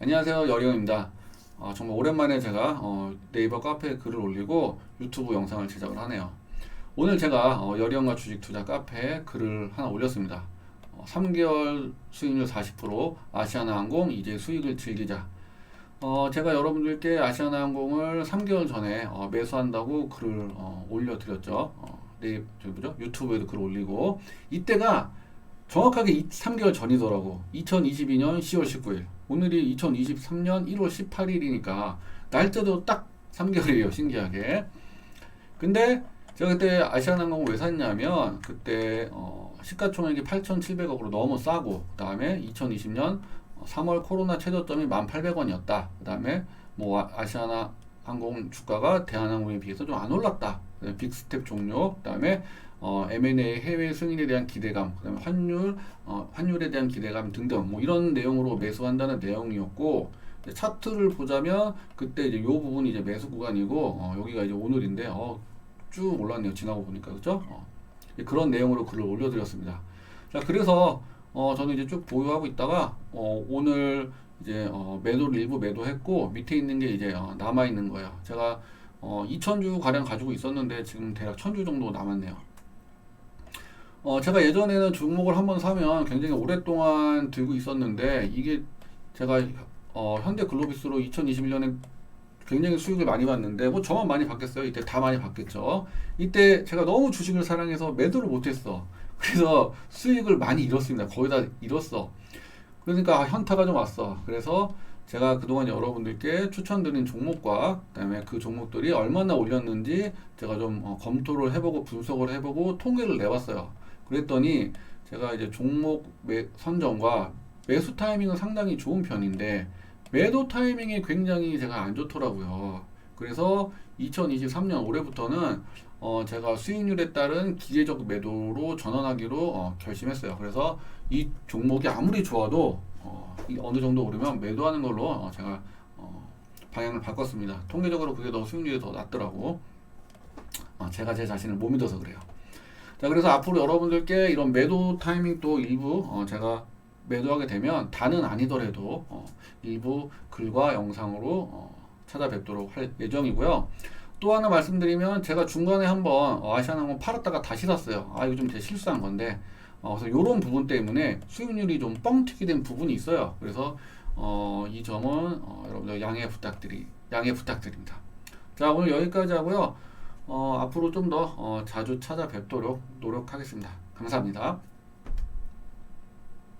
안녕하세요 여리영입니다. 어, 정말 오랜만에 제가 어, 네이버 카페에 글을 올리고 유튜브 영상을 제작을 하네요. 오늘 제가 어, 여리영과 주식 투자 카페에 글을 하나 올렸습니다. 어, 3개월 수익률 40% 아시아나항공 이제 수익을 즐기자. 어, 제가 여러분들께 아시아나항공을 3개월 전에 어, 매수한다고 글을 어, 올려드렸죠. 어, 네, 저기 뭐죠? 유튜브에도 글 올리고 이때가 정확하게 3개월 전이더라고. 2022년 10월 19일. 오늘이 2023년 1월 18일이니까 날짜도 딱 3개월이에요. 신기하게. 근데 제가 그때 아시아나항공 왜 샀냐면 그때 어, 시가총액이 8,700억으로 너무 싸고 그다음에 2020년 3월 코로나 최저점이 1,800원이었다. 그다음에 뭐 아- 아시아나 항공 주가가 대한항공에 비해서 좀 안 올랐다. 빅스텝 종료, 그다음에 어, M&A 해외 승인에 대한 기대감, 그다음에 환율, 어, 환율에 대한 기대감 등등 뭐 이런 내용으로 매수한다는 내용이었고 차트를 보자면 그때 이제 요 부분이 이제 매수 구간이고 어, 여기가 이제 오늘인데 어, 쭉 올랐네요. 지나고 보니까 그죠? 어, 그런 내용으로 글을 올려드렸습니다. 자 그래서 어, 저는 이제 쭉 보유하고 있다가 어, 오늘 이제 어, 매도를 일부 매도했고 밑에 있는 게 이제 어, 남아 있는 거예요. 제가 어, 2,000주 가량 가지고 있었는데 지금 대략 1,000주 정도 남았네요. 어, 제가 예전에는 종목을 한번 사면 굉장히 오랫동안 들고 있었는데 이게 제가 어, 현대 글로비스로 2021년에 굉장히 수익을 많이 봤는데 뭐 저만 많이 받겠어요. 이때 다 많이 받겠죠. 이때 제가 너무 주식을 사랑해서 매도를 못했어. 그래서 수익을 많이 잃었습니다. 거의 다 잃었어. 그러니까 현타가 좀 왔어. 그래서 제가 그동안 여러분들께 추천드린 종목과 그다음에 그 종목들이 얼마나 올렸는지 제가 좀 어, 검토를 해보고 분석을 해보고 통계를 내봤어요. 그랬더니 제가 이제 종목 매, 선정과 매수 타이밍은 상당히 좋은 편인데 매도 타이밍이 굉장히 제가 안 좋더라고요. 그래서 2023년 올해부터는 어 제가 수익률에 따른 기계적 매도로 전환하기로 어 결심했어요. 그래서 이 종목이 아무리 좋아도 어, 이 어느 정도 오르면 매도하는 걸로 어, 제가 어, 방향을 바꿨습니다. 통계적으로 그게 더 수익률이 더 낮더라고. 어, 제가 제 자신을 못 믿어서 그래요. 자, 그래서 앞으로 여러분들께 이런 매도 타이밍도 일부 어, 제가 매도하게 되면 다는 아니더라도 어, 일부 글과 영상으로 어, 찾아뵙도록 할 예정이고요. 또 하나 말씀드리면 제가 중간에 한번 어, 아시아나항공 팔았다가 다시 샀어요. 아 이거 좀 제 실수한 건데 어, 그래서 이런 부분 때문에 수익률이 좀 뻥튀기 된 부분이 있어요. 그래서 어, 이 점은 어, 여러분들 양해 부탁드리 양해 부탁드립니다. 자 오늘 여기까지 하고요. 어, 앞으로 좀더 어, 자주 찾아뵙도록 노력하겠습니다. 감사합니다.